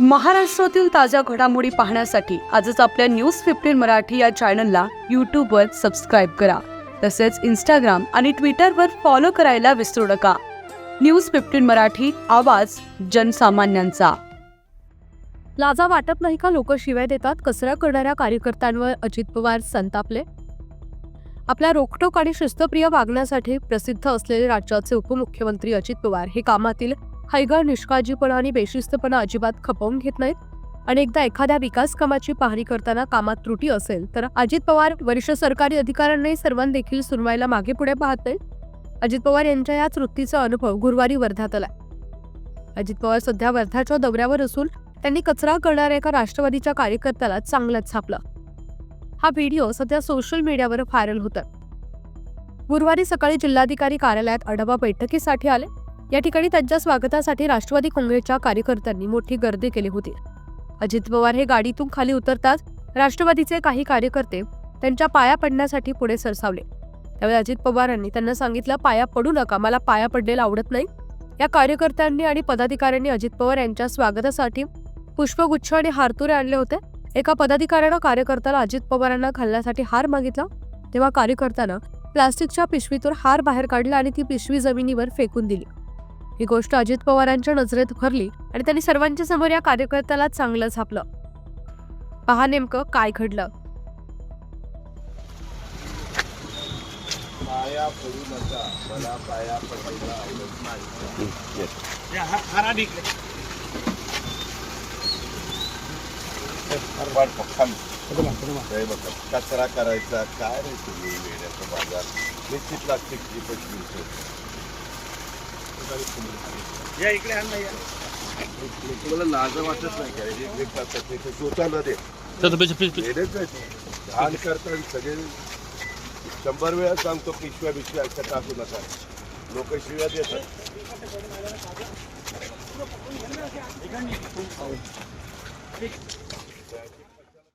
महाराष्ट्रातील ताज्या घडामोडी पाहण्यासाठी आजच आपल्या न्यूज फिफ्टीन मराठी या चॅनलला यूट्यूबवर सबस्क्राईब करा. तसेच इंस्टाग्राम आणि ट्विटरवर फॉलो करायला विसरू नका. न्यूज फिफ्टीन मराठी आवाज जनसामान्यांचा. लाजा वाटत नाही का लोक शिवाय देतात? कचरा करणाऱ्या कार्यकर्त्यांवर अजित पवार संतापले? आपल्या रोखटोक आणि शिस्तप्रिय वागण्यासाठी प्रसिद्ध असलेले राज्याचे उपमुख्यमंत्री अजित पवार हे कामातील हैगळ निष्काळजीपणा आणि बेशिस्तपणा अजिबात खपवून घेत नाहीत. आणि एकदा एखाद्या विकास कामाची पाहणी करताना कामात त्रुटी असेल तर अजित पवार वरिष्ठ सरकारी अधिकाऱ्यांनाही सर्वांदेखील सुनवायला मागे पुढे पाहत नाहीत. अजित पवार यांच्या याच वृत्तीचा अनुभव गुरुवारी वर्ध्यात आला अजित पवार सध्या वर्ध्याच्या दौऱ्यावर असून त्यांनी कचरा करणाऱ्या एका राष्ट्रवादीच्या कार्यकर्त्याला चांगलाच छापला. हा व्हिडिओ सध्या सोशल मीडियावर व्हायरल होता गुरुवारी सकाळी जिल्हाधिकारी कार्यालयात आढावा बैठकीसाठी आले. या ठिकाणी त्यांच्या स्वागतासाठी राष्ट्रवादी काँग्रेसच्या कार्यकर्त्यांनी मोठी गर्दी केली होती. अजित पवार हे गाडीतून खाली उतरताच राष्ट्रवादीचे काही कार्यकर्ते त्यांच्या पाया पडण्यासाठी पुढे सरसावले. त्यावेळी अजित पवारांनी त्यांना सांगितलं पाया पडू नका मला पाया पडलेला आवडत नाही. या कार्यकर्त्यांनी आणि पदाधिकाऱ्यांनी अजित पवार यांच्या स्वागतासाठी पुष्पगुच्छ आणि हारतुरे आणले होते. एका पदाधिकाऱ्यानं कार्यकर्त्याला अजित पवारांना घालण्यासाठी हार मागितला. तेव्हा कार्यकर्त्यानं प्लास्टिकच्या पिशवीतून हार बाहेर काढला आणि ती पिशवी जमिनीवर फेकून दिली. ही गोष्ट अजित पवारांच्या नजरेत भरली आणि त्यांनी सर्वांच्या समोर या कार्यकर्त्याला चांगलं झापलं. पहा नेमकं काय घडलं. पाया पडू नका मला पाया पडायला आवडत नाही. वाट बघ, थांब. बघ, कचरा करायचा काय रे तुम्ही वेड्याचा बाजार? निश्चित प्लास्टिकची पिशवी तुम्हाला लाज वाटत नाही ते स्वतःला दे. वेडेच आहे ते. घाण करतात सगळे. शंभर वेळा सांगतो पिशव्या बिशव्या असं टाकू नका. लोक शिव्या देतात.